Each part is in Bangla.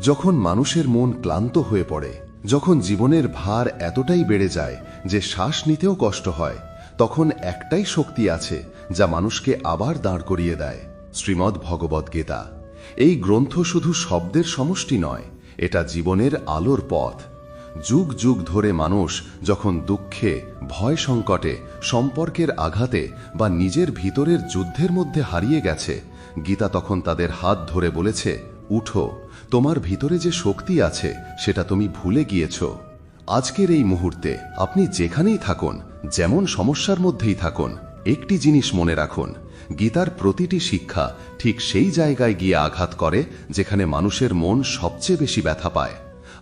যখন মানুষের মন ক্লান্ত হয়ে পড়ে, যখন জীবনের ভার এতটাই বেড়ে যায় যে শ্বাস নিতেও কষ্ট হয়, তখন একটাই শক্তি আছে যা মানুষকে আবার দাঁড় করিয়ে দেয়, শ্রীমদ্ ভগবদ গীতা। এই গ্রন্থ শুধু শব্দের সমষ্টি নয়, এটা জীবনের আলোর পথ। যুগ যুগ ধরে মানুষ যখন দুঃখে, ভয় সংকটে, সম্পর্কের আঘাতে বা নিজের ভিতরের যুদ্ধের মধ্যে হারিয়ে গেছে, গীতা তখন তাদের হাত ধরে বলেছে, উঠো। তোমার ভিতরে যে শক্তি আছে, সেটা তুমি ভুলে গিয়েছ। আজকের এই মুহূর্তে আপনি যেখানেই থাকুন, যেমন সমস্যার মধ্যেই থাকুন, একটি জিনিস মনে রাখুন, গীতার প্রতিটি শিক্ষা ঠিক সেই জায়গায় গিয়ে আঘাত করে যেখানে মানুষের মন সবচেয়ে বেশি ব্যথা পায়,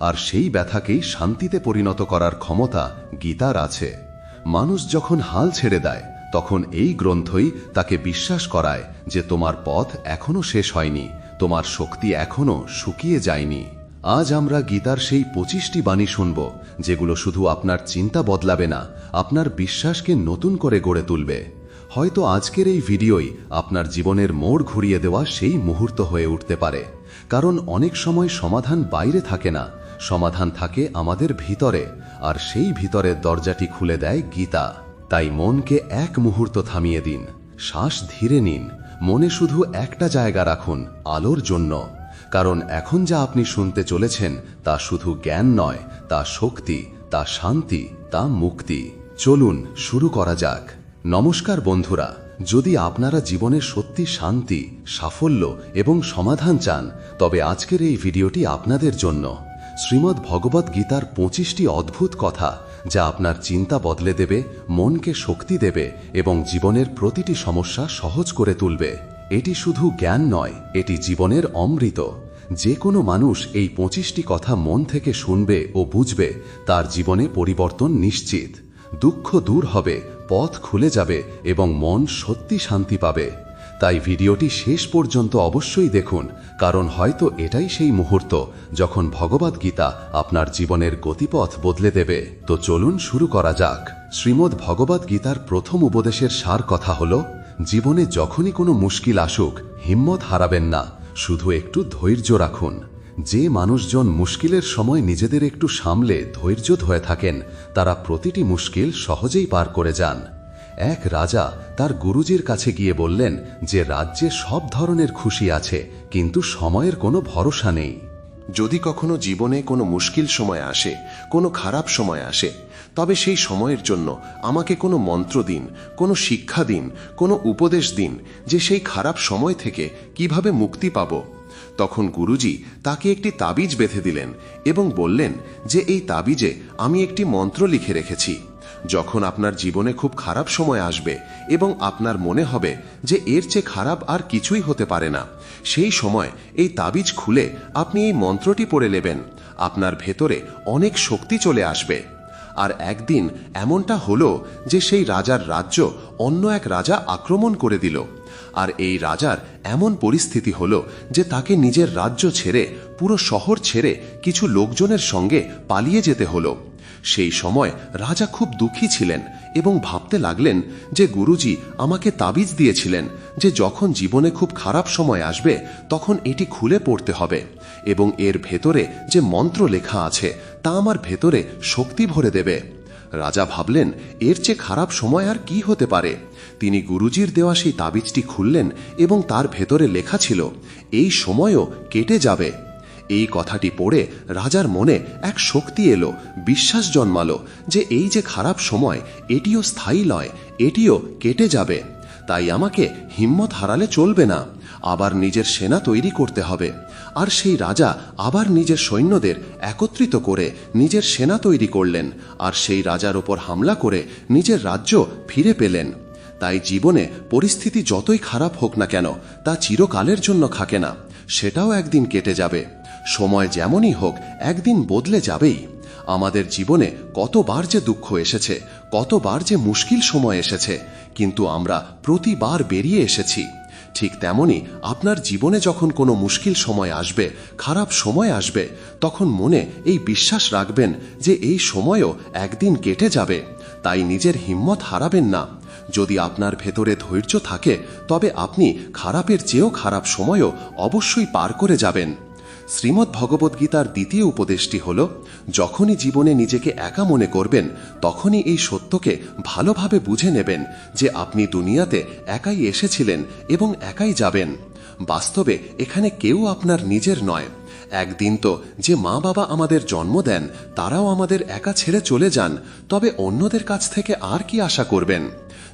আর সেই ব্যথাকেই শান্তিতে পরিণত করার ক্ষমতা গীতার আছে। মানুষ যখন হাল ছেড়ে দেয়, তখন এই গ্রন্থই তাকে বিশ্বাস করায় যে তোমার পথ এখনও শেষ হয়নি তোমার শক্তি এখনও শুকিয়ে যায়নি। আজ আমরা গীতার সেই পঁচিশটি বাণী শুনব, যেগুলো শুধু আপনার চিন্তা বদলাবে না, আপনার বিশ্বাসকে নতুন করে গড়ে তুলবে। হয়তো আজকের এই ভিডিওই আপনার জীবনের মোড় ঘুরিয়ে দেওয়া সেই মুহূর্ত হয়ে উঠতে পারে। কারণ অনেক সময় সমাধান বাইরে থাকে না, সমাধান থাকে আমাদের ভিতরে, আর সেই ভিতরের দরজাটি খুলে দেয় গীতা। তাই মনকে এক মুহূর্ত থামিয়ে দিন, শ্বাস ধীরে নিন মনে শুধু একটা জায়গা রাখুন, আলোর জন্য। কারণ এখন যা আপনি শুনতে চলেছেন, তা শুধু জ্ঞান নয়, তা শক্তি, তা শান্তি, তা মুক্তি। চলুন, শুরু করা যাক। নমস্কার বন্ধুরা, যদি আপনারা জীবনে সত্যি শান্তি, সাফল্য এবং সমাধান চান, তবে আজকের এই ভিডিওটি আপনাদের জন্য। শ্রীমদ্ ভগবত গীতার পঁচিশটি অদ্ভুত কথা যা আপনার চিন্তা বদলে দেবে, মনকে শক্তি দেবে এবং জীবনের প্রতিটি সমস্যা সহজ করে তুলবে। এটি শুধু জ্ঞান নয়, এটি জীবনের অমৃত। যে কোনো মানুষ এই পঁচিশটি কথা মন থেকে শুনবে ও বুঝবে, তার জীবনে পরিবর্তন নিশ্চিত। দুঃখ দূর হবে, পথ খুলে যাবে এবং মন সত্যি শান্তি পাবে। তাই ভিডিওটি শেষ পর্যন্ত অবশ্যই দেখুন, কারণ হয়তো এটাই সেই মুহূর্ত যখন ভগবদ গীতা আপনার জীবনের গতিপথ বদলে দেবে। তো চলুন শুরু করা যাক। শ্রীমদ্ ভগবদ গীতার প্রথম উপদেশের সার কথা হল, জীবনে যখনই কোনো মুশকিল আসুক, হিম্মত হারাবেন না, শুধু একটু ধৈর্য রাখুন। যে মানুষজন মুশকিলের সময় নিজেদের একটু সামলে ধৈর্য ধরে থাকেন, তারা প্রতিটি মুশকিল সহজেই পার করে যান। এক রাজা তার গুরুজির কাছে গিয়ে বললেন যে রাজ্যে সব ধরনের খুশি আছে, কিন্তু সময়ের কোনো ভরসা নেই। যদি কখনো জীবনে কোনো মুশকিল সময় আসে, কোনো খারাপ সময় আসে, তবে সেই সময়ের জন্য আমাকে কোনো মন্ত্র দিন, কোনো শিক্ষা দিন, কোনো উপদেশ দিন যে সেই খারাপ সময় থেকে কীভাবে মুক্তি পাব। তখন গুরুজি তাকে একটি তাবিজ বেঁধে দিলেন এবং বললেন যে এই তাবিজে আমি একটি মন্ত্র লিখে রেখেছি। যখন আপনার জীবনে খুব খারাপ সময় আসবে এবং আপনার মনে হবে যে এর চেয়ে খারাপ আর কিছুই হতে পারে না, সেই সময় এই তাবিজ খুলে আপনি এই মন্ত্রটি পড়ে নেবেন। আপনার ভেতরে অনেক শক্তি চলে আসবে। আর একদিন এমনটা হলো যে সেই রাজার রাজ্য অন্য এক রাজা আক্রমণ করে দিল। আর এই রাজার এমন পরিস্থিতি হলো যে তাকে নিজের রাজ্য ছেড়ে পুরো শহর ছেড়ে কিছু লোকজনের সঙ্গে পালিয়ে যেতে হলো। সেই সময় রাজা খুব দুঃখী ছিলেন এবং ভাবতে লাগলেন যে গুরুজি আমাকে তাবিজ দিয়েছিলেন যে যখন জীবনে খুব খারাপ সময় আসবে, তখন এটি খুলে পড়তে হবে এবং এর ভেতরে যে মন্ত্র লেখা আছে, তা আমার ভেতরে শক্তি ভরে দেবে। রাজা ভাবলেন, এর চেয়ে খারাপ সময় আর কি হতে পারে? তিনি গুরুজির দেওয়া সেই তাবিজটি খুললেন এবং তার ভেতরে লেখা ছিল, এই সময়ও কেটে যাবে। এই কথাটি পড়ে রাজার মনে এক শক্তি এলো, বিশ্বাস জন্মালো যে এই যে খারাপ সময়, এটিও স্থায়ী নয়, এটিও কেটে যাবে। তাই আমাকে হিম্মত হারালে চলবে না, আবার নিজের সেনা তৈরি করতে হবে। আর সেই রাজা আবার নিজের সৈন্যদের একত্রিত করে নিজের সেনা তৈরি করলেন, আর সেই রাজার ওপর হামলা করে নিজের রাজ্য ফিরে পেলেন। তাই জীবনে পরিস্থিতি যতই খারাপ হোক না কেন, তা চিরকালের জন্য থাকে না, সেটাও একদিন কেটে যাবে। সময় যেমনই হোক, একদিন বদলে যাবেই। আমাদের জীবনে কতবার যে দুঃখ এসেছে, কতবার যে মুশকিল সময় এসেছে, কিন্তু আমরা প্রতিবার বেরিয়ে এসেছি। ঠিক তেমনি আপনার জীবনে যখন কোনো মুশকিল সময় আসবে, খারাপ সময় আসবে, তখন মনে এই বিশ্বাস রাখবেন যে এই সময়ও একদিন কেটে যাবে। তাই নিজের হিম্মত হারাবেন না। যদি আপনার ভেতরে ধৈর্য থাকে, তবে আপনি খারাপের চেয়েও খারাপ সময়ও অবশ্যই পার করে যাবেন। শ্রীমদ্ ভগবদ্গীতার দ্বিতীয় উপদেশটি হল, যখনই জীবনে নিজেকে একা মনে করবেন, তখনই এই সত্যকে ভালোভাবে বুঝে নেবেন যে আপনি দুনিয়াতে একাই এসেছিলেন এবং একাই যাবেন। বাস্তবে এখানে কেউ আপনার নিজের নয়। একদিন তো যে মা বাবা আমাদের জন্ম দেন, তারাও আমাদের একা ছেড়ে চলে যান, তবে অন্যদের কাছ থেকে আর কি আশা করবেন?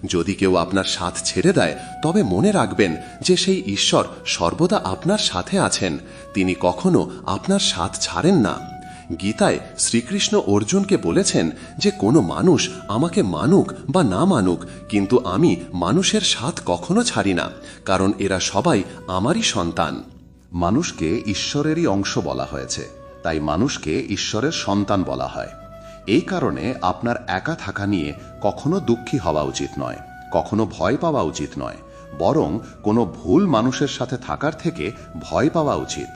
যদি কেউ আপনার সাথ ছেড়ে দেয়, তবে মনে রাখবেন যে সেই ঈশ্বর সর্বদা আপনার সাথে আছেন। তিনি কখনো আপনার সাথ ছাড়েন না। গীতায় শ্রীকৃষ্ণ অর্জুনকে বলেছেন যে, কোনো মানুষ আমাকে মানুক বা না মানুক, কিন্তু আমি মানুষের সাথ কখনো ছাড়ি না, কারণ এরা সবাই আমারই সন্তান। মানুষকে ঈশ্বরেরই অংশ বলা হয়েছে, তাই মানুষকে ঈশ্বরের সন্তান বলা হয়। এই কারণে আপনার একা থাকা নিয়ে কখনো দুঃখী হওয়া উচিত নয়, কখনো ভয় পাওয়া উচিত নয়, বরং কোনো ভুল মানুষের সাথে থাকার থেকে ভয় পাওয়া উচিত।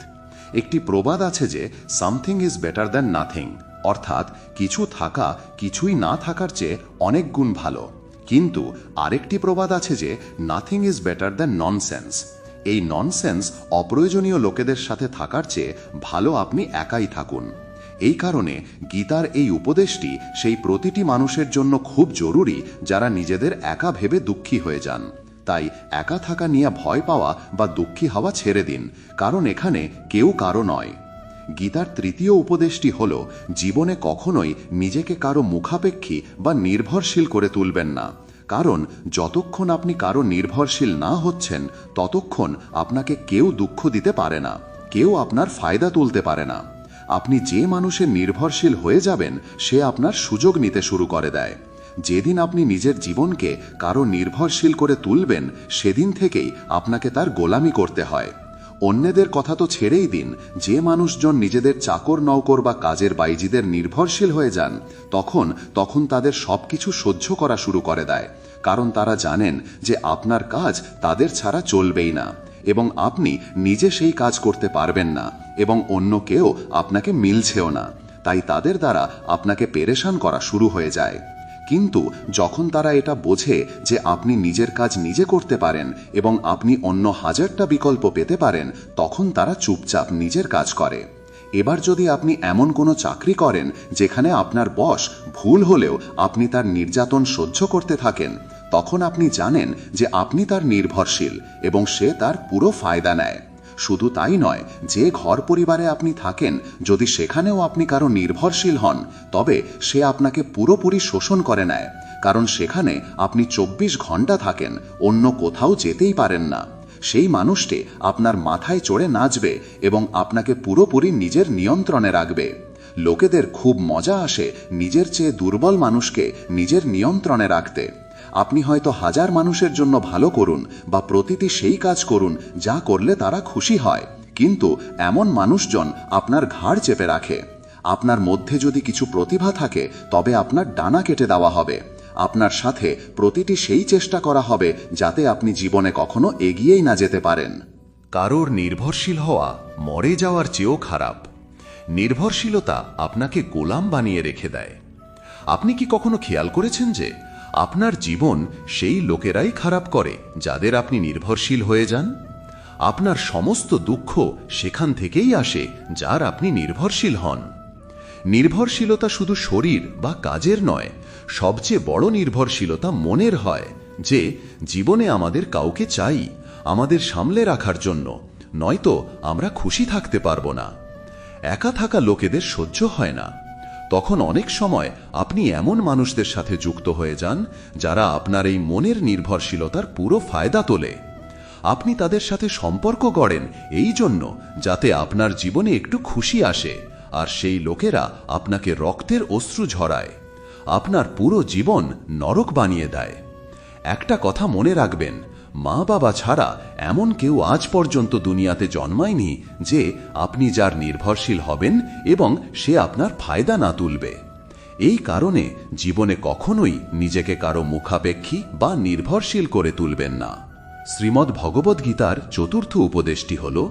একটি প্রবাদ আছে যে, something is better than nothing অর্থাৎ কিছু থাকা কিছুই না থাকার চেয়ে অনেক গুণ ভালো। কিন্তু আরেকটি প্রবাদ আছে যে, nothing is better than nonsense এই ননসেন্স অপ্রয়োজনীয় লোকেদের সাথে থাকার চেয়ে ভালো আপনি একাই থাকুন। এই কারণে গীতার এই উপদেশটি সেই প্রতিটি মানুষের জন্য খুব জরুরি যারা নিজেদের একা ভেবে দুঃখী হয়ে যান। তাই একা থাকা নিয়ে ভয় পাওয়া বা দুঃখী হওয়া ছেড়ে দিন, কারণ এখানে কেউ কারও নয়। গীতার তৃতীয় উপদেশটি হল, জীবনে কখনোই নিজেকে কারও মুখাপেক্ষী বা নির্ভরশীল করে তুলবেন না। কারণ যতক্ষণ আপনি কারও নির্ভরশীল না হচ্ছেন, ততক্ষণ আপনাকে কেউ দুঃখ দিতে পারে না, কেউ আপনার ফায়দা তুলতে পারে না। আপনি যে মানুষের নির্ভরশীল হয়ে যাবেন, সে আপনার সুযোগ নিতে শুরু করে দেয়। যেদিন আপনি নিজের জীবনকে কারও নির্ভরশীল করে তুলবেন, সেদিন থেকেই আপনাকে তার গোলামি করতে হয়। অন্যদের কথা তো ছেড়েই দিন, যে মানুষজন নিজেদের চাকর, নৌকর বা কাজের বাইজিদের নির্ভরশীল হয়ে যান, তখন তখন তাদের সবকিছু সহ্য করা শুরু করে দেয়। কারণ তারা জানেন যে আপনার কাজ তাদের ছাড়া চলবেই না। এবং আপনি নিজে সেই কাজ করতে পারবেন না এবং অন্য কেউ আপনাকে মিলছেও না। তাই তাদের দ্বারা আপনাকে পেরেশান করা শুরু হয়ে যায়। কিন্তু যখন তারা এটা বোঝে যে আপনি নিজের কাজ নিজে করতে পারেন এবং আপনি অন্য হাজারটা বিকল্প পেতে পারেন, তখন তারা চুপচাপ নিজের কাজ করে। এবার যদি আপনি এমন কোনো চাকরি করেন, যেখানে আপনার বস ভুল হলেও আপনি তার নির্যাতন সহ্য করতে থাকেন তখন আপনি জানেন যে আপনি তার নির্ভরশীল এবং সে তার পুরো ফায়দা নেয়। শুধু তাই নয়, যে ঘর পরিবারে আপনি থাকেন, যদি সেখানেও আপনি কারও নির্ভরশীল হন, তবে সে আপনাকে পুরোপুরি শোষণ করে নেয়, কারণ সেখানে আপনি চব্বিশ ঘণ্টা থাকেন, অন্য কোথাও যেতেই পারেন না। সেই মানুষটি আপনার মাথায় চড়ে নাচবে এবং আপনাকে পুরোপুরি নিজের নিয়ন্ত্রণে রাখবে। লোকেদের খুব মজা আসে নিজের চেয়ে দুর্বল মানুষকে নিজের নিয়ন্ত্রণে রাখতে। আপনি হয়তো হাজার মানুষের জন্য ভালো করুন বা প্রতিটি সেই কাজ করুন, যা করলে তারা খুশি হয়। কিন্তু এমন মানুষজন আপনার ঘাড় চেপে রাখে। আপনার মধ্যে যদি কিছু প্রতিভা থাকে, তবে আপনার ডানা কেটে দেওয়া হবে। আপনার সাথে প্রতিটি সেই চেষ্টা করা হবে, যাতে আপনি জীবনে কখনো এগিয়েই না যেতে পারেন। কারোর নির্ভরশীল হওয়া মরে যাওয়ার চেয়েও খারাপ। নির্ভরশীলতা আপনাকে গোলাম বানিয়ে রেখে দেয়। আপনি কি কখনো খেয়াল করেছেন যে আপনার জীবন সেই লোকেরাই খারাপ করে, যাদের আপনি নির্ভরশীল হয়ে যান। আপনার সমস্ত দুঃখ সেখান থেকেই আসে, যার আপনি নির্ভরশীল হন। নির্ভরশীলতা শুধু শরীর বা কাজের নয়, সবচেয়ে বড় নির্ভরশীলতা মনের হয়, যে জীবনে আমাদের কাউকে চাই, আমাদের সামলে রাখার জন্য, নয়তো আমরা খুশি থাকতে পারব না। একা থাকা লোকেদের সহ্য হয় না। তখন অনেক সময় আপনি এমন মানুষদের সাথে যুক্ত হয়ে যান, যারা আপনার এই মনের নির্ভরশীলতার পুরো ফায়দা তোলে। আপনি তাদের সাথে সম্পর্ক গড়েন এই জন্য যাতে আপনার জীবনে একটু খুশি আসে আর সেই লোকেরা আপনাকে রক্তের অশ্রু ঝরায়। আপনার পুরো জীবন নরক বানিয়ে দেয়। একটা কথা মনে রাখবেন মা বাবা ছাড়া এমন কেউ আজ পর্যন্ত দুনিয়াতে জন্মায়নি যে আপনি যার নির্ভরশীল হবেন এবং সে আপনার ফায়দা না তুলবে। এই কারণে জীবনে কখনোই নিজেকে কারও মুখাপেক্ষী বা নির্ভরশীল করে তুলবেন না। শ্রীমদ্ ভগবদ্গীতার চতুর্থ উপদেশটি হল,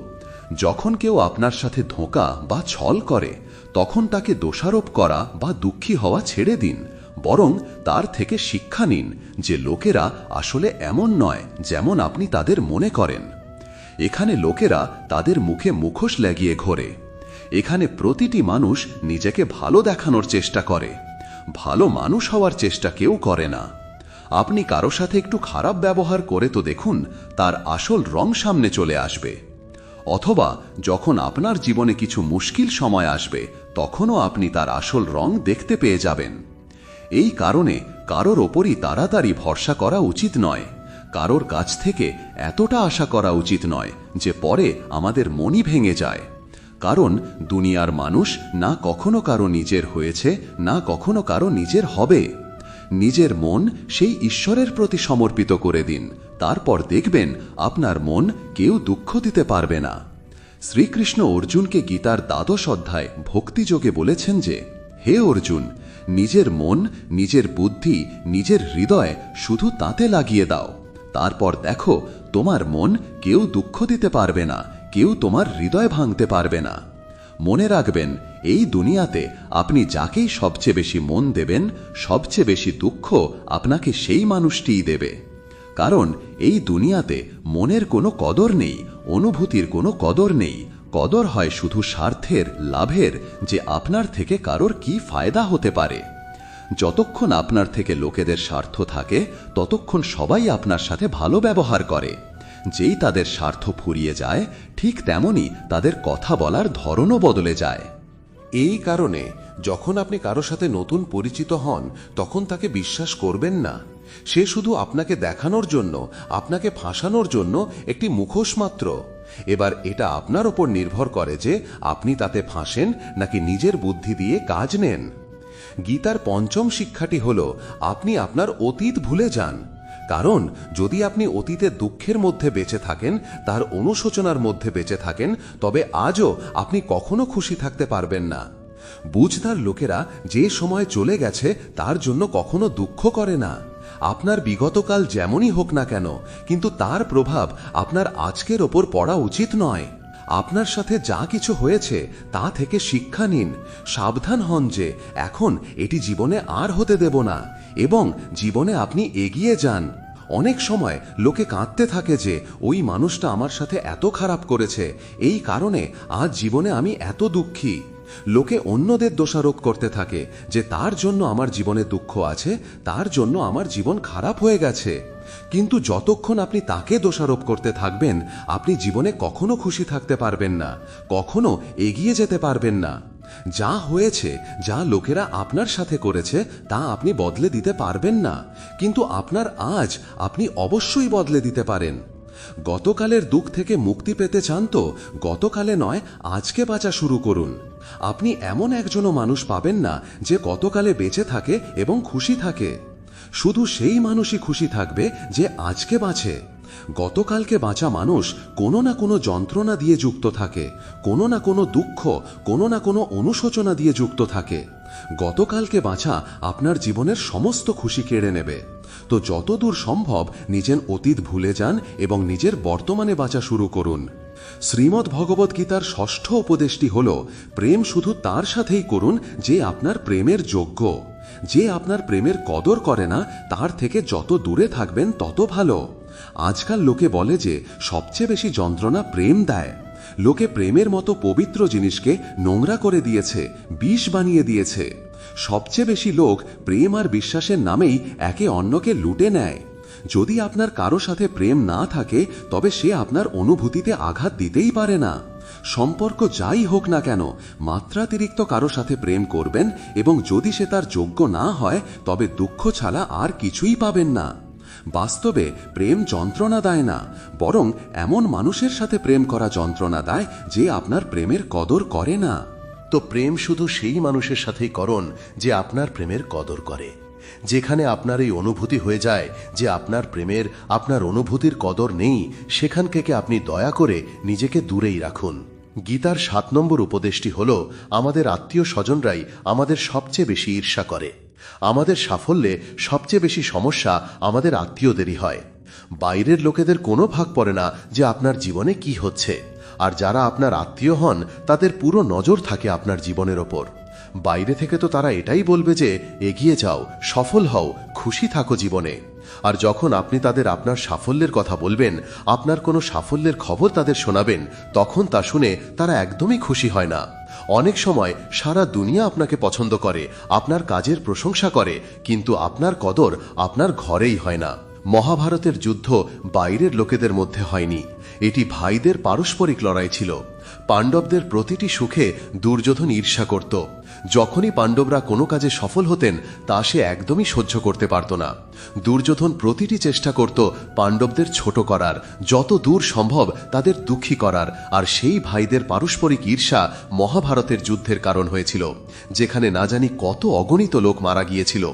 যখন কেউ আপনার সাথে ধোঁকা বা ছল করে, তখন তাকে দোষারোপ করা বা দুঃখী হওয়া ছেড়ে দিন। বরং তার থেকে শিক্ষা নিন যে লোকেরা আসলে এমন নয় যেমন আপনি তাদের মনে করেন। এখানে লোকেরা তাদের মুখে মুখোশ লাগিয়ে ঘোরে। এখানে প্রতিটি মানুষ নিজেকে ভালো দেখানোর চেষ্টা করে। ভালো মানুষ হওয়ার চেষ্টা কেউ করে না। আপনি কারও সাথে একটু খারাপ ব্যবহার করে তো দেখুন, তার আসল রং সামনে চলে আসবে। অথবা যখন আপনার জীবনে কিছু মুশকিল সময় আসবে, তখনও আপনি তার আসল রং দেখতে পেয়ে যাবেন। এই কারণে কারোর ওপরই তাড়াতাড়ি ভরসা করা উচিত নয়। কারোর কাছ থেকে এতটা আশা করা উচিত নয় যে পরে আমাদের মনই ভেঙে যায়। কারণ দুনিয়ার মানুষ না কখনো কারও নিজের হয়েছে, না কখনো কারও নিজের হবে। নিজের মন সেই ঈশ্বরের প্রতি সমর্পিত করে দিন। তারপর দেখবেন আপনার মন কেউ দুঃখ দিতে পারবে না। শ্রীকৃষ্ণ অর্জুনকে গীতার দ্বাদশ অধ্যায় ভক্তিযোগে বলেছেন যে, হে অর্জুন নিজের মন, নিজের বুদ্ধি, নিজের হৃদয় শুধু তাতে লাগিয়ে দাও। তারপর দেখো, তোমার মন কেউ দুঃখ দিতে পারবে না, কেউ তোমার হৃদয় ভাঙতে পারবে না। মনে রাখবেন, এই দুনিয়াতে আপনি যাকেই সবচেয়ে বেশি মন দেবেন, সবচেয়ে বেশি দুঃখ আপনাকে সেই মানুষটিই দেবে। কারণ এই দুনিয়াতে মনের কোনো কদর নেই, অনুভূতির কোনো কদর নেই কদর হয় শুধু স্বার্থের, লাভের, যে আপনার থেকে কারোর কি ফায়দা হতে পারে। যতক্ষণ আপনার থেকে লোকেদের স্বার্থ থাকে, ততক্ষণ সবাই আপনার সাথে ভালো ব্যবহার করে। যেই তাদের স্বার্থ ফুরিয়ে যায়, ঠিক তেমনি তাদের কথা বলার ধরনও বদলে যায়। এই কারণে যখন আপনি কারও সাথে নতুন পরিচিত হন, তখন তাকে বিশ্বাস করবেন না। সে শুধু আপনাকে দেখানোর জন্য, আপনাকে ফাঁসানোর জন্য একটি মুখোশ মাত্র। এবার এটা আপনার ওপর নির্ভর করে যে আপনি তাতে ফাঁসেন নাকি নিজের বুদ্ধি দিয়ে কাজ নেন। গীতার পঞ্চম শিক্ষাটি হল, আপনি আপনার অতীত ভুলে যান। কারণ, যদি আপনি অতীতে দুঃখের মধ্যে বেঁচে থাকেন, তার অনুশোচনার মধ্যে বেঁচে থাকেন, তবে আজও আপনি কখনো খুশি থাকতে পারবেন না। বুঝদার লোকেরা যে সময় চলে গেছে, তার জন্য কখনো দুঃখ করে না। আপনার বিগতকাল যেমনই হোক না কেন, কিন্তু তার প্রভাব আপনার আজকের ওপর পড়া উচিত নয়। আপনার সাথে যা কিছু হয়েছে, তা থেকে শিক্ষা নিন। সাবধান হন যে, এখন এটি জীবনে আর হতে দেব না, এবং জীবনে আপনি এগিয়ে যান। অনেক সময় লোকে কাঁদতে থাকে যে, ওই মানুষটা আমার সাথে এত খারাপ করেছে, এই কারণে আজ জীবনে আমি এত দুঃখী। লোকে অন্যদের দোষারোপ করতে থাকে যে তার জন্য আমার জীবনে দুঃখ আছে, তার জন্য আমার জীবন খারাপ হয়ে গেছে। কিন্তু যতক্ষণ আপনি তাকে দোষারোপ করতে থাকবেন, আপনি জীবনে কখনো খুশি থাকতে পারবেন না, কখনো এগিয়ে যেতে পারবেন না। যা হয়েছে, যা লোকেরা আপনার সাথে করেছে, তা আপনি বদলে দিতে পারবেন না। কিন্তু আপনার আজ আপনি অবশ্যই বদলে দিতে পারেন। গতকালের দুঃখ থেকে মুক্তি পেতে চান তো? গতকালে নয়, আজকে বাঁচা শুরু করুন। আপনি এমন একজনও মানুষ পাবেন না যে গতকালে বেঁচে থাকে এবং খুশি থাকে। শুধু সেই মানুষই খুশি থাকবে যে আজকে বাঁচে। গতকালকে বাঁচা মানুষ কোনো না কোনো যন্ত্রণা দিয়ে যুক্ত থাকে, কোনো না কোনো দুঃখ, কোনো না কোনো অনুশোচনা দিয়ে যুক্ত থাকে। গতকালকে বাঁচা আপনার জীবনের সমস্ত খুশি কেড়ে নেবে। তো যতদূর সম্ভব নিজের অতীত ভুলে যান এবং নিজের বর্তমানে বাঁচা শুরু করুন। শ্রীমদ্ ভগবত গীতার ষষ্ঠ উপদেশটি হল, প্রেম শুধু তার সাথেই করুন যে আপনার প্রেমের যোগ্য। যে আপনার প্রেমের কদর করে না, তার থেকে যত দূরে থাকবেন তত ভালো। আজকাল লোকে বলে যে, সবচেয়ে বেশি যন্ত্রণা প্রেম দেয়। লোকে প্রেমের মতো পবিত্র জিনিসকে নোংরা করে দিয়েছে, বিষ বানিয়ে দিয়েছে। সবচেয়ে বেশি লোক প্রেম আর বিশ্বাসের নামেই একে অন্যকে লুটে নেয়। যদি আপনার কারও সাথে প্রেম না থাকে, তবে সে আপনার অনুভূতিতে আঘাত দিতেই পারে না। সম্পর্ক যাই হোক না কেন, মাত্রাতিরিক্ত কারও সাথে প্রেম করবেন এবং যদি সে তার যোগ্য না হয়, তবে দুঃখ ছাড়া আর কিছুই পাবেন না। বাস্তবে প্রেম যন্ত্রণা দেয় না, বরং এমন মানুষের সাথে প্রেম করা যন্ত্রণা দেয় যে আপনার প্রেমের কদর করে না। তো প্রেম শুধু সেই মানুষের সাথেই করণ যে আপনার প্রেমের কদর করে। যেখানে আপনার এই অনুভূতি হয়ে যায় যে আপনার প্রেমের, আপনার অনুভূতির কদর নেই সেখান থেকে আপনি দয়া করে নিজেকে দূরেই রাখুন। গীতার সাত নম্বর উপদেশটি হল, আমাদের আত্মীয় স্বজনরাই আমাদের সবচেয়ে বেশি ঈর্ষা করে। আমাদের সাফল্যে সবচেয়ে বেশি সমস্যা আমাদের আত্মীয়দেরই হয়। বাইরের লোকেদের কোনো ভাগ পড়ে না যে আপনার জীবনে কি হচ্ছে। আর যারা আপনার আত্মীয় হন, তাদের পুরো নজর থাকে আপনার জীবনের ওপর। বাইরে থেকে তো তারা এটাই বলবে যে, এগিয়ে যাও, সফল হও, খুশি থাকো জীবনে। আর যখন আপনি তাদের আপনার সাফল্যের কথা বলবেন, আপনার কোনো সাফল্যের খবর তাদের শোনাবেন, তখন তা শুনে তারা একদমই খুশি হয় না। অনেক সময় সারা দুনিয়া আপনাকে পছন্দ করে, আপনার কাজের প্রশংসা করে, কিন্তু আপনার কদর আপনার ঘরেই হয় না। মহাভারতের যুদ্ধ বাইরের লোকেদের মধ্যে হয়নি। এটি ভাইদের পারস্পরিক লড়াই ছিল। পাণ্ডবদের প্রতিটি সুখে দুর্যোধন ঈর্ষা করত। যখনই পাণ্ডবরা কোনো কাজে সফল হতেন, তা সে একদমই সহ্য করতে পারত না। দুর্যোধন প্রতিটি চেষ্টা করত পাণ্ডবদের ছোট করার, যত দূর সম্ভব তাদের দুঃখী করার, আর সেই ভাইদের পারস্পরিক ঈর্ষা মহাভারতের যুদ্ধের কারণ হয়েছিল, যেখানে না জানি কত অগণিত লোক মারা গিয়েছিল।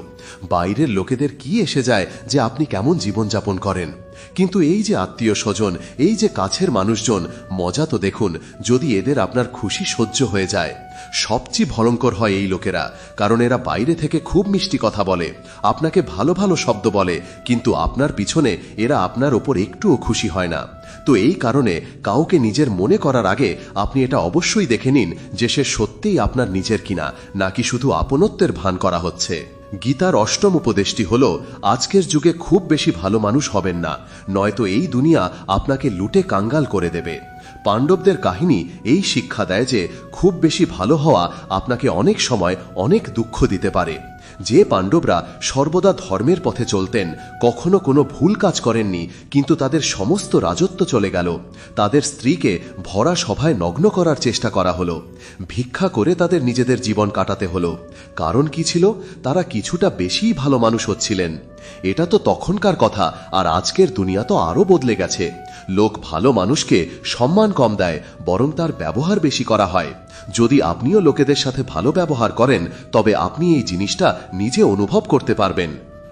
বাইরের লোকেদের কি এসে যায় যে আপনি কেমন জীবনযাপন করেন? কিন্তু এই যে আত্মীয় স্বজন, এই যে কাছের মানুষজন, মজা তো দেখুন, যদি এদের আপনার খুশি সহ্য হয়ে যায়। সবচেয়ে ভয়ঙ্কর হয় এই লোকেরা, কারণ এরা বাইরে থেকে খুব মিষ্টি কথা বলে, আপনাকে ভালো ভালো শব্দ বলে, কিন্তু আপনার পিছনে এরা আপনার ওপর একটুও খুশি হয় না। তো এই কারণে কাউকে নিজের মনে করার আগে আপনি এটা অবশ্যই দেখে নিন যে সে সত্যিই আপনার নিজের কিনা, নাকি শুধু আপনত্বের ভান করা হচ্ছে। গীতার অষ্টম উপদেশটি হল, আজকের যুগে খুব বেশি ভালো মানুষ হবেন না, নয়তো এই দুনিয়া আপনাকে লুটে কাঙ্গাল করে দেবে। পাণ্ডবদের কাহিনী এই শিক্ষা দেয় যে, খুব বেশি ভালো হওয়া আপনাকে অনেক সময় অনেক দুঃখ দিতে পারে। যে পাণ্ডবরা সর্বদা ধর্মের পথে চলতেন, কখনো কোনো ভুল কাজ করেননি, কিন্তু তাদের সমস্ত রাজত্ব চলে গেল। তাদের স্ত্রীকে ভরা সভায় নগ্ন করার চেষ্টা করা হলো। ভিক্ষা করে তাদের নিজেদের জীবন কাটাতে হলো। কারণ কি ছিল? তারা কিছুটা বেশিই ভালো মানুষ হচ্ছিলেন। এটা তো তখনকার কথা, আর আজকের দুনিয়া তো আরও বদলে গেছে। লোক ভালো মানুষকে সম্মান কম দেয়, বরং তার ব্যবহার বেশি করা হয়। যদি আপনিও লোকেদের সাথে ভালো ব্যবহার করেন, তবে আপনি এই জিনিসটা নিজে অনুভব করতে পারবেন।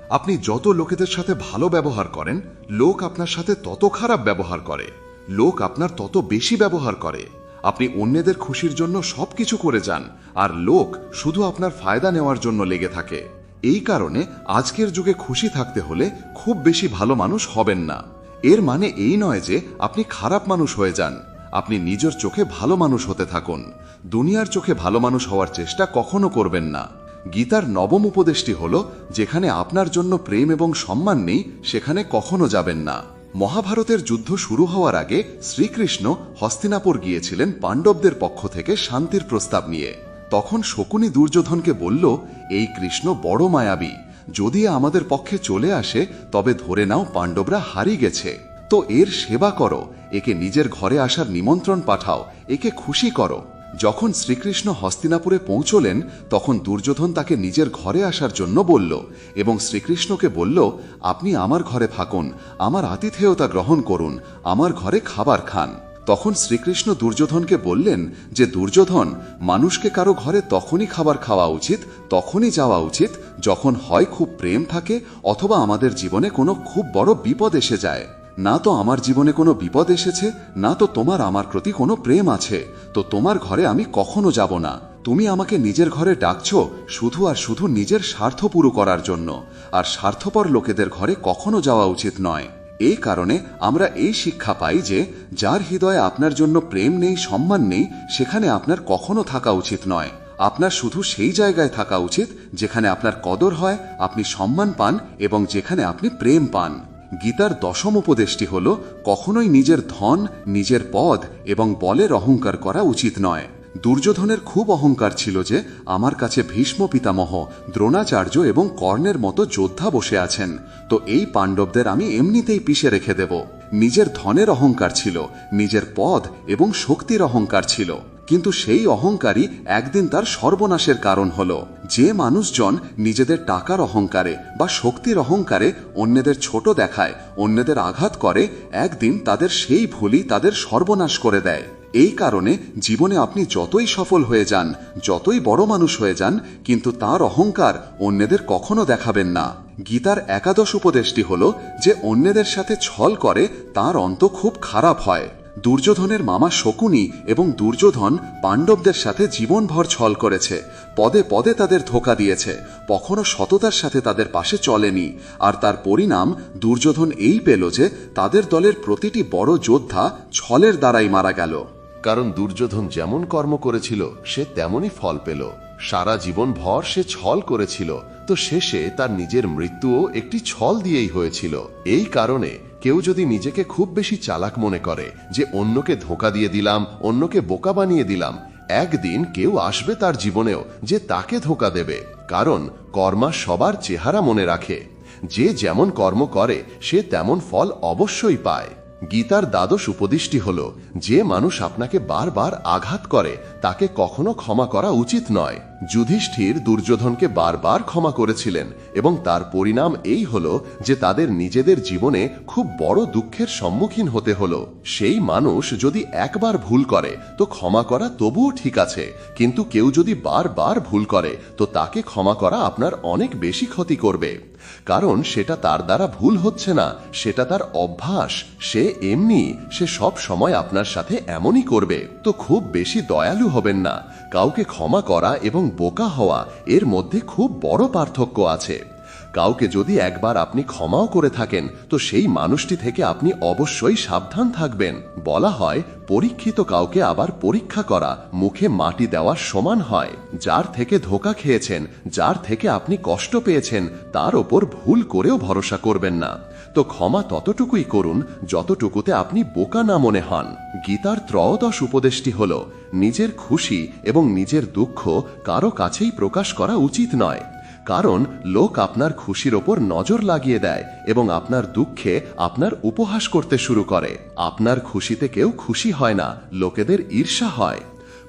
আপনি যত লোকেদের সাথে ভালো ব্যবহার করেন, লোক আপনার সাথে তত খারাপ ব্যবহার করে, লোক আপনার তত বেশি ব্যবহার করে। আপনি অন্যদের খুশির জন্য সবকিছু করে যান, আর লোক শুধু আপনার ফায়দা নেওয়ার জন্য লেগে থাকে। এই কারণে আজকের যুগে খুশি থাকতে হলে খুব বেশি ভালো মানুষ হবেন না। এর মানে এই নয় যে আপনি খারাপ মানুষ হয়ে যান। আপনি নিজের চোখে ভালো মানুষ হতে থাকুন। দুনিয়ার চোখে ভালো মানুষ হওয়ার চেষ্টা কখনো করবেন না। গীতার নবম উপদেশটি হল, যেখানে আপনার জন্য প্রেম এবং সম্মান নেই, সেখানে কখনো যাবেন না। মহাভারতের যুদ্ধ শুরু হওয়ার আগে শ্রীকৃষ্ণ হস্তিনাপুর গিয়েছিলেন পাণ্ডবদের পক্ষ থেকে শান্তির প্রস্তাব নিয়ে। তখন শকুনি দুর্যোধনকে বলল, এই কৃষ্ণ বড় মায়াবী। যদি আমাদের পক্ষে চলে আসে, তবে ধরে নাও পাণ্ডবরা হারিয়ে গেছে। তো এর সেবা করো, একে নিজের ঘরে আসার নিমন্ত্রণ পাঠাও, একে খুশি করো। যখন শ্রীকৃষ্ণ হস্তিনাপুরে পৌঁছলেন, তখন দুর্যোধন তাকে নিজের ঘরে আসার জন্য বলল, এবং শ্রীকৃষ্ণকে বলল, আপনি আমার ঘরে থাকুন, আমার আতিথেয়তা গ্রহণ করুন, আমার ঘরে খাবার খান। তখন শ্রীকৃষ্ণ দুর্যোধনকে বললেন যে, দুর্যোধন, মানুষকে কারও ঘরে তখনই খাবার খাওয়া উচিত, তখনই যাওয়া উচিত, যখন হয় খুব প্রেম থাকে অথবা আমাদের জীবনে কোনো খুব বড় বিপদ এসে যায়। না তো আমার জীবনে কোনো বিপদ এসেছে, না তো তোমার আমার প্রতি কোনো প্রেম আছে। তো তোমার ঘরে আমি কখনো যাব না। তুমি আমাকে নিজের ঘরে ডাকছ, শুধু আর শুধু নিজের স্বার্থ পুরো করার জন্য। আর স্বার্থপর লোকেদের ঘরে কখনো যাওয়া উচিত নয়। এই কারণে আমরা এই শিক্ষা পাই যে, যার হৃদয়ে আপনার জন্য প্রেম নেই, সম্মান নেই, সেখানে আপনার কখনো থাকা উচিত নয়। আপনার শুধু সেই জায়গায় থাকা উচিত যেখানে আপনার কদর হয়, আপনি সম্মান পান এবং যেখানে আপনি প্রেম পান। গীতার দশম উপদেশটি হল, কখনোই নিজের ধন, নিজের পদ এবং বলের অহংকার করা উচিত নয়। দুর্যোধনের খুব অহংকার ছিল যে আমার কাছে ভীষ্ম পিতামহ, দ্রোণাচার্য এবং কর্ণের মতো যোদ্ধা বসে আছেন। তো এই পাণ্ডবদের আমি এমনিতেই পিষে রেখে দেব। নিজের ধনের অহংকার ছিল, নিজের পদ এবং শক্তির অহংকার ছিল। কিন্তু সেই অহংকারই একদিন তার সর্বনাশের কারণ হল। যে মানুষজন নিজেদের টাকার অহংকারে বা শক্তির অহংকারে অন্যদের ছোট দেখায়, অন্যদের আঘাত করে, একদিন তাদের সেই ভুলই তাদের সর্বনাশ করে দেয়। এই কারণে জীবনে আপনি যতই সফল হয়ে যান, যতই বড় মানুষ হয়ে যান, কিন্তু তার অহংকার অন্যদের কখনো দেখাবেন না। গীতার একাদশ উপদেশটি হল যে অন্যদের সাথে ছল করে, তার অন্ত খুব খারাপ হয়। দুর্যোধনের মামা শকুনি এবং দুর্যোধন পাণ্ডবদের সাথে জীবনভর ছল করেছে, পদে পদে তাদের ধোকা দিয়েছে, কখনো সততার সাথে তাদের পাশে চলেনি, আর তার পরিণাম দুর্যোধন এই পেল যে তাদের দলের প্রতিটি বড় যোদ্ধা ছলের দ্বারাই মারা গেল। কারণ দুর্যোধন যেমন কর্ম করেছিল, সে তেমনই ফল পেল। সারা জীবন ভর সে ছল করেছিল, তো শেষে তার নিজের মৃত্যুও একটি ছল দিয়েই হয়েছিল। এই কারণে কেউ যদি নিজেকে খুব বেশি চালাক মনে করে, যে অন্যকে ধোকা দিয়ে দিলাম, অন্যকে বোকা বানিয়ে দিলাম, একদিন কেউ আসবে তার জীবনেও যে তাকে ধোকা দেবে। কারণ কর্মা সবার চেহারা মনে রাখে। যে যেমন কর্ম করে, সে তেমন ফল অবশ্যই পায়। গীতার দ্বাদশ উপদেশটি হল, যে মানুষ আপনাকে বারবার আঘাত করে, তাকে কখনো ক্ষমা করা উচিত নয়। যুধিষ্ঠির দুর্যোধনকে বারবার ক্ষমা করেছিলেন, এবং তার পরিণাম এই হল যে তাদের নিজেদের জীবনে খুব বড় দুঃখের সম্মুখীন হতে হল। সেই মানুষ যদি একবার ভুল করে, তো ক্ষমা করা তবুও ঠিক আছে, কিন্তু কেউ যদি বারবার ভুল করে, তো তাকে ক্ষমা করা আপনার অনেক বেশি ক্ষতি করবে। কারণ সেটা তার দ্বারা ভুল হচ্ছে না। সেটা তার অভ্যাস। সে এমনি, সে সব সময় আপনার সাথে এমনই করবে। তো খুব বেশি দয়ালু হবেন না। কাউকে ক্ষমা করা এবং বোকা হওয়া, এর মধ্যে খুব বড় পার্থক্য আছে। কাউকে যদি একবার আপনি ক্ষমাও করে থাকেন, তো সেই মানুষটি থেকে আপনি অবশ্যই সাবধান থাকবেন। বলা হয়, পরীক্ষিত কাউকে আবার পরীক্ষা করা, মুখে মাটি দেওয়ার সমান হয়। যার থেকে ধোকা খেয়েছেন, যার থেকে আপনি কষ্ট পেয়েছেন, তার ওপর ভুল করেও ভরসা করবেন না। তো ক্ষমা ততটুকুই করুন, যতটুকুতে আপনি বোকা না মনে হন। গীতার ত্রয়োদশ উপদেশটি হল, নিজের খুশি এবং নিজের দুঃখ কারও কাছেই প্রকাশ করা উচিত নয়। কারণ লোক আপনার খুশির ওপর নজর লাগিয়ে দেয় এবং আপনার দুঃখে আপনার উপহাস করতে শুরু করে। আপনার খুশিতে কেউ খুশি হয় না, লোকেদের ঈর্ষা হয়।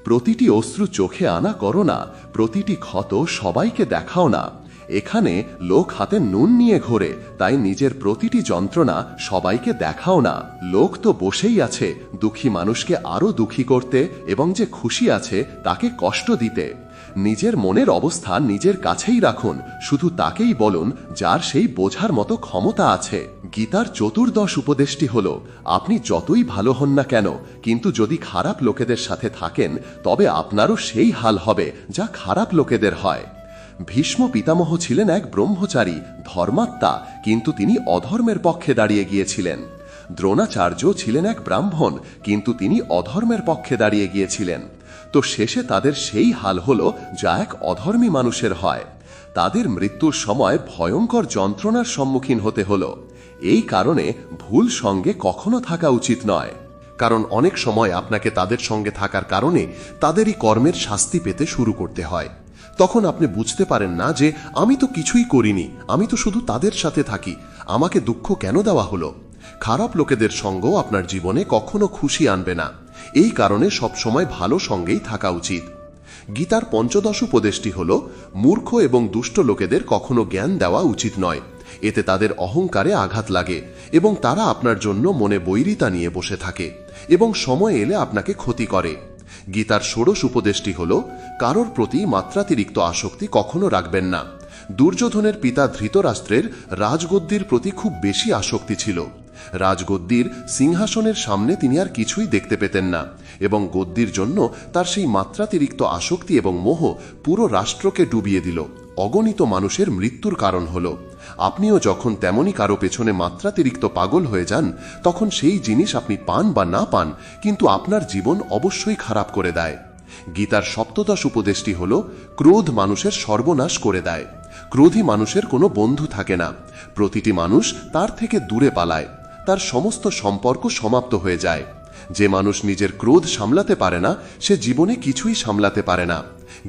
প্রতিটি অশ্রু চোখে আনা করো না, প্রতিটি ক্ষত সবাইকে দেখাও না। এখানে লোক হাতে নুন নিয়ে ঘোরে, তাই নিজের প্রতিটি যন্ত্রণা সবাইকে দেখাও না। লোক তো বসেই আছে, দুঃখী মানুষকে আরও দুঃখী করতে এবং যে খুশি আছে তাকে কষ্ট দিতে। নিজের মনের অবস্থা নিজের কাছেই রাখুন। শুধু তাকেই বলুন যার সেই বোঝার মতো ক্ষমতা আছে। গীতার চতুর্দশ উপদেশটি হল, আপনি যতই ভালো হন না কেন, কিন্তু যদি খারাপ লোকেদের সাথে থাকেন, তবে আপনারও সেই হাল হবে যা খারাপ লোকেদের হয়। ভীষ্ম পিতামহ ছিলেন এক ব্রহ্মচারী, ধর্মাত্মা, কিন্তু তিনি অধর্মের পক্ষে দাঁড়িয়ে গিয়েছিলেন। দ্রোণাচার্য ছিলেন এক ব্রাহ্মণ, কিন্তু তিনি অধর্মের পক্ষে দাঁড়িয়ে গিয়েছিলেন। তো শেষে তাদের সেই হাল হল যা এক অধর্মী মানুষের হয়। তাদের মৃত্যুর সময় ভয়ঙ্কর যন্ত্রণার সম্মুখীন হতে হলো। এই কারণে ভুল সঙ্গে কখনো থাকা উচিত নয়। কারণ অনেক সময় আপনাকে তাদের সঙ্গে থাকার কারণে তাদেরই কর্মের শাস্তি পেতে শুরু করতে হয়। তখন আপনি বুঝতে পারেন না যে, আমি তো কিছুই করিনি, আমি তো শুধু তাদের সাথে থাকি, আমাকে দুঃখ কেন দেওয়া হলো? খারাপ লোকেদের সঙ্গও আপনার জীবনে কখনো খুশি আনবে না। এই কারণে সবসময় ভালো সঙ্গেই থাকা উচিত। গীতার পঞ্চদশ উপদেশটি হল, মূর্খ এবং দুষ্ট লোকেদের কখনো জ্ঞান দেওয়া উচিত নয়। এতে তাদের অহংকারে আঘাত লাগে এবং তারা আপনার জন্য মনে বৈরিতা নিয়ে বসে থাকে এবং সময় এলে আপনাকে ক্ষতি করে। গীতার ষোড়শ উপদেশটি হল, কারোর প্রতি মাত্রাতিরিক্ত আসক্তি কখনো রাখবেন না। দুর্যোধনের পিতা ধৃতরাষ্ট্রের রাজগদ্দির প্রতি খুব বেশি আসক্তি ছিল। রাজগদ্দির সিংহাসনের সামনে তিনি আর কিছুই দেখতে পেতেন না, এবং গদ্দির জন্য তার সেই মাত্রাতিরিক্ত আসক্তি এবং মোহ পুরো রাষ্ট্রকে ডুবিয়ে দিল। অগণিত মানুষের মৃত্যুর কারণ হল, আপনিও যখন তেমনই কারও পেছনে মাত্রাতিরিক্ত পাগল হয়ে যান, তখন সেই জিনিস আপনি পান বা না পান, কিন্তু আপনার জীবন অবশ্যই খারাপ করে দেয়। গীতার সপ্তদশ উপদেশটি হল, ক্রোধ মানুষের সর্বনাশ করে দেয়। ক্রোধী মানুষের কোনো বন্ধু থাকে না। প্রতিটি মানুষ তার থেকে দূরে পালায়। তার সমস্ত সম্পর্ক সমাপ্ত হয়ে যায়। যে মানুষ নিজের ক্রোধ সামলাতে পারে না, সে জীবনে কিছুই সামলাতে পারে না।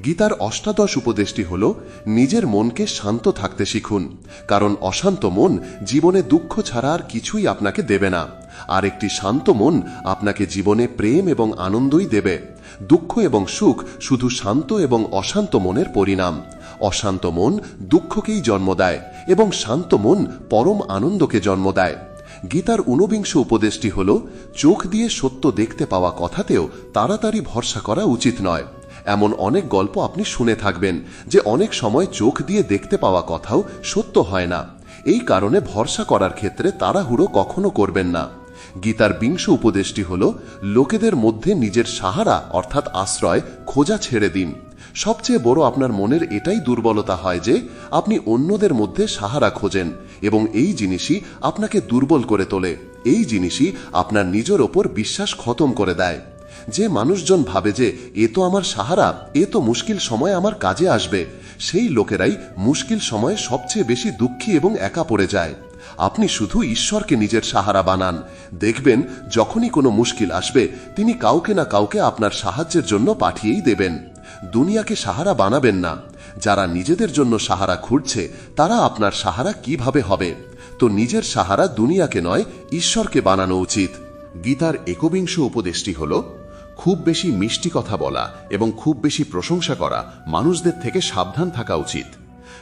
গীতার অষ্টাদশ উপদেশটি হল, নিজের মনকে শান্ত থাকতে শিখুন। কারণ অশান্ত মন জীবনে দুঃখ ছাড়া আর কিছুই আপনাকে দেবে না। আর একটি শান্ত মন আপনাকে জীবনে প্রেম এবং আনন্দই দেবে। দুঃখ এবং সুখ শুধু শান্ত এবং অশান্ত মনের পরিণাম। অশান্ত মন দুঃখকেই জন্ম দেয় এবং শান্ত মন পরম আনন্দকে জন্ম দেয়। গীতার ঊনবিংশ উপদেশটি হল, চোখ দিয়ে সত্য দেখতে পাওয়া কথাতেও তাড়াতাড়ি ভরসা করা উচিত নয়। এমন অনেক গল্প আপনি শুনে থাকবেন যে অনেক সময় চোখ দিয়ে দেখতে পাওয়া কথাও সত্য হয় না। এই কারণে ভরসা করার ক্ষেত্রে তাড়াহুড়ো কখনো করবেন না। গীতার বিংশ উপদেশটি হল, লোকেদের মধ্যে নিজের সাহারা অর্থাৎ আশ্রয় খোঁজা ছেড়ে দিন। সবচেয়ে বড় আপনার মনের এটাই দুর্বলতা হয় যে আপনি অন্যদের মধ্যে সাহারা খোঁজেন এবং এই জিনিসই আপনাকে দুর্বল করে তোলে। এই জিনিসই আপনার নিজের ওপর বিশ্বাস খতম করে দেয়। যে মানুষজন ভাবে যে, এ তো আমার সাহারা, এ তো মুশকিল সময় আমার কাজে আসবে। সেই লোকেরাই মুশকিল সময়ে সবচেয়ে বেশি দুঃখী এবং একা পড়ে যায়। আপনি শুধু ঈশ্বরকে নিজের সাহারা বানান। দেখবেন, যখনই কোনো মুশকিল আসবে, তিনি কাউকে না কাউকে আপনার সাহায্যের জন্য পাঠিয়েই দেবেন। দুনিয়াকে সাহারা বানাবেন না। যারা নিজেদের জন্য সাহারা খুঁজছে তারা আপনার সাহারা কীভাবে হবে? তো নিজের সাহারা দুনিয়াকে নয়, ঈশ্বরকে বানানো উচিত। গীতার একবিংশ উপদেশটি হল, খুব বেশি মিষ্টি কথা বলা এবং খুব বেশি প্রশংসা করা মানুষদের থেকে সাবধান থাকা উচিত।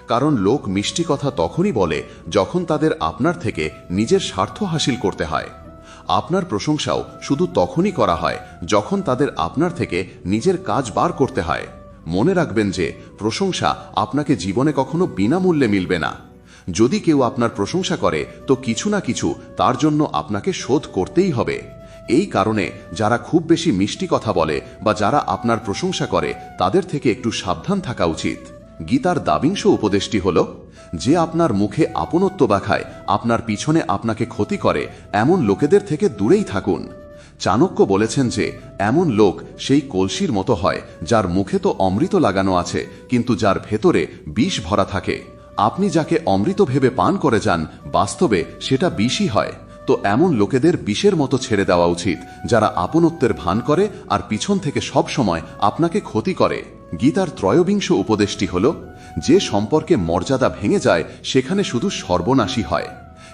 কারণ লোক মিষ্টি কথা তখনই বলে যখন তাদের আপনার থেকে নিজের স্বার্থ হাসিল করতে হয়। আপনার প্রশংসাও শুধু তখনই করা হয় যখন তাদের আপনার থেকে নিজের কাজ বার করতে হয়। মনে রাখবেন যে, প্রশংসা আপনাকে জীবনে কখনো বিনামূল্যে মিলবে না। যদি কেউ আপনার প্রশংসা করে, তো কিছু না কিছু তার জন্য আপনাকে শোধ করতেই হবে। এই কারণে যারা খুব বেশি মিষ্টি কথা বলে বা যারা আপনার প্রশংসা করে, তাদের থেকে একটু সাবধান থাকা উচিত। গীতার দাবিংশ উপদেশটি হল, যে আপনার মুখে আপনত্ব দেখায়, আপনার পিছনে আপনাকে ক্ষতি করে, এমন লোকেদের থেকে দূরেই থাকুন। চাণক্য বলেছেন যে, এমন লোক সেই কলসির মতো হয়, যার মুখে তো অমৃত লাগানো আছে, কিন্তু যার ভেতরে বিষ ভরা থাকে। আপনি যাকে অমৃত ভেবে পান করে যান, বাস্তবে সেটা বিষই হয়। তো এমন লোকেদের বিষের মতো ছেড়ে দেওয়া উচিত, যারা আপনত্বের ভান করে আর পিছন থেকে সব সময় আপনাকে ক্ষতি করে। গীতার ত্রয়োবিংশ উপদেশটি হল, যে সম্পর্কে মর্যাদা ভেঙে যায়, সেখানে শুধু সর্বনাশী হয়।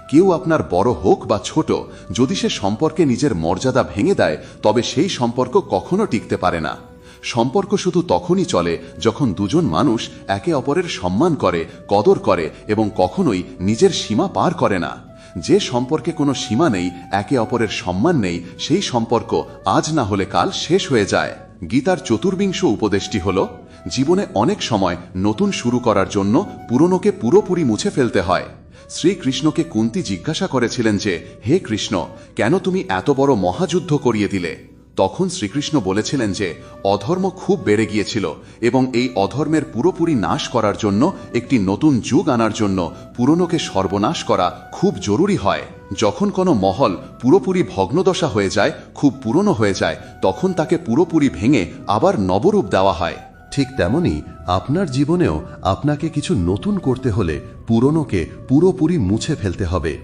কেউ আপনার বড় হোক বা ছোট, যদি সে সম্পর্কে নিজের মর্যাদা ভেঙে দেয়, তবে সেই সম্পর্ক কখনো টিকতে পারে না। সম্পর্ক শুধু তখনই চলে যখন দুজন মানুষ একে অপরের সম্মান করে, কদর করে এবং কখনোই নিজের সীমা পার করে না। যে সম্পর্কে কোনো সীমা নেই, একে অপরের সম্মান নেই, সেই সম্পর্ক আজ না হলে কাল শেষ হয়ে যায়। গীতার চতুর্বিংশ উপদেশটি হল, জীবনে অনেক সময় নতুন শুরু করার জন্য পুরনোকে পুরোপুরি মুছে ফেলতে হয়। শ্রীকৃষ্ণকে কুন্তি জিজ্ঞাসা করেছিলেন যে, হে কৃষ্ণ, কেন তুমি এত বড় মহাযুদ্ধ করিয়ে দিলে? তখন শ্রীকৃষ্ণ বলেছিলেন যে, অধর্ম খুব বেড়ে গিয়েছিল এবং এই অধর্মের পুরোপুরি নাশ করার জন্য একটি নতুন যুগ আনার জন্য পুরনোকে সর্বনাশ করা খুব জরুরি হয়। যখন কোনো মহল পুরোপুরি ভগ্নদশা হয়ে যায়, খুব পুরনো হয়ে যায়, তখন তাকে পুরোপুরি ভেঙে আবার নবরূপ দেওয়া হয়। ঠিক তেমনি আপনার জীবনেও আপনাকে কিছু নতুন করতে হলে পুরনোকে পুরোপুরি মুছে ফেলতে হবে।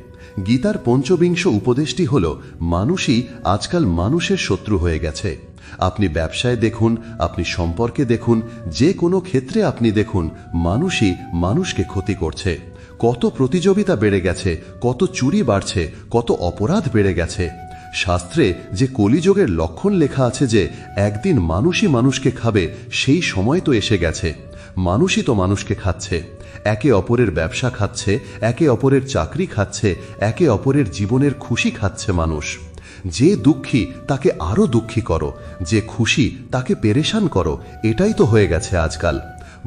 গীতার পঞ্চবিংশ উপদেশটি হল, মানুষই আজকাল মানুষের শত্রু হয়ে গেছে। আপনি ব্যবসায় দেখুন, আপনি সম্পর্কে দেখুন, যে কোনো ক্ষেত্রে আপনি দেখুন, মানুষই মানুষকে ক্ষতি করছে। কত প্রতিযোগিতা বেড়ে গেছে, কত চুরি বাড়ছে, কত অপরাধ বেড়ে গেছে। শাস্ত্রে যে কলিযোগের লক্ষণ লেখা আছে যে, একদিন মানুষই মানুষকে খাবে, সেই সময় তো এসে গেছে। মানুষই তো মানুষকে খাচ্ছে। একে অপরের ব্যবসা খাচ্ছে, একে অপরের চাকরি খাচ্ছে, একে অপরের জীবনের খুশি খাচ্ছে মানুষ। যে দুঃখী, তাকে আরও দুঃখী করো। যে খুশি, তাকে পেরেশান করো। এটাই তো হয়ে গেছে আজকাল।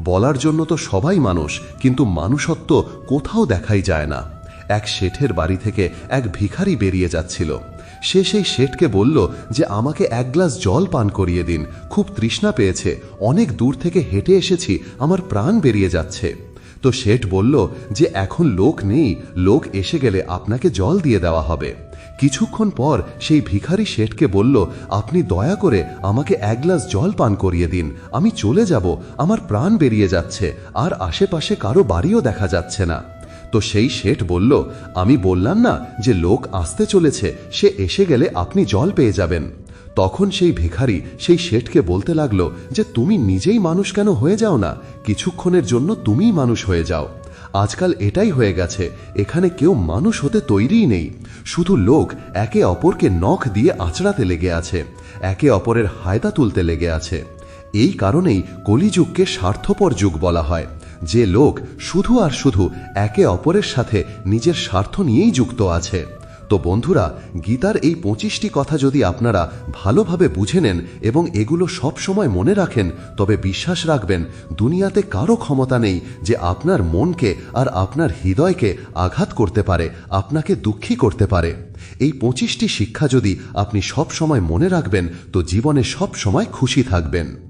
বলার জন্য তো সবাই মানুষ, কিন্তু মানুষত্ব কোথাও দেখাই যায় না। এক শেঠের বাড়ি থেকে এক ভিখারি বেরিয়ে যাচ্ছিল। সে সেই শেঠকে বলল যে, আমাকে এক গ্লাস জল পান করিয়ে দিন, খুব তৃষ্ণা পেয়েছে, অনেক দূর থেকে হেঁটে এসেছি, আমার প্রাণ বেরিয়ে যাচ্ছে। তো শেঠ বলল যে, এখন লোক নেই, লোক এসে গেলে আপনাকে জল দিয়ে দেওয়া হবে। কিছুক্ষণ পর সেই ভিখারি শেঠকে বলল, আপনি দয়া করে আমাকে এক গ্লাস জল পান করিয়ে দিন। আমি চলে যাব, আমার প্রাণ বেরিয়ে যাচ্ছে, আর আশেপাশে কারও বাড়িও দেখা যাচ্ছে না। তো সেই শেঠ বলল, আমি বললাম না যে লোক আসতে চলেছে, সে এসে গেলে আপনি জল পেয়ে যাবেন। তখন সেই ভিখারি সেই শেঠকে বলতে লাগল যে, তুমি নিজেই মানুষ কেন হয়ে যাও না? কিছুক্ষণের জন্য তুমিই মানুষ হয়ে যাও। আজকাল এটাই হয়ে গেছে, এখানে কেউ মানুষ হতে তৈরিই নেই। শুধু লোক একে অপরকে নখ দিয়ে আঁচড়াতে লেগে আছে, একে অপরের হায়দা তুলতে লেগে আছে। এই কারণেই কলিযুগকে স্বার্থপর যুগ বলা হয়, যে লোক শুধু আর শুধু একে অপরের সাথে নিজের স্বার্থ নিয়েই যুক্ত আছে। তো বন্ধুরা, গীতার এই পঁচিশটি কথা যদি আপনারা ভালোভাবে বুঝে নেন এবং এগুলো সব সময় মনে রাখেন, তবে বিশ্বাস রাখবেন, দুনিয়াতে কারও ক্ষমতা নেই যে আপনার মনকে আর আপনার হৃদয়কে আঘাত করতে পারে, আপনাকে দুঃখী করতে পারে। এই পঁচিশটি শিক্ষা যদি আপনি সব সময় মনে রাখবেন, তো জীবনে সব সময় খুশি থাকবেন।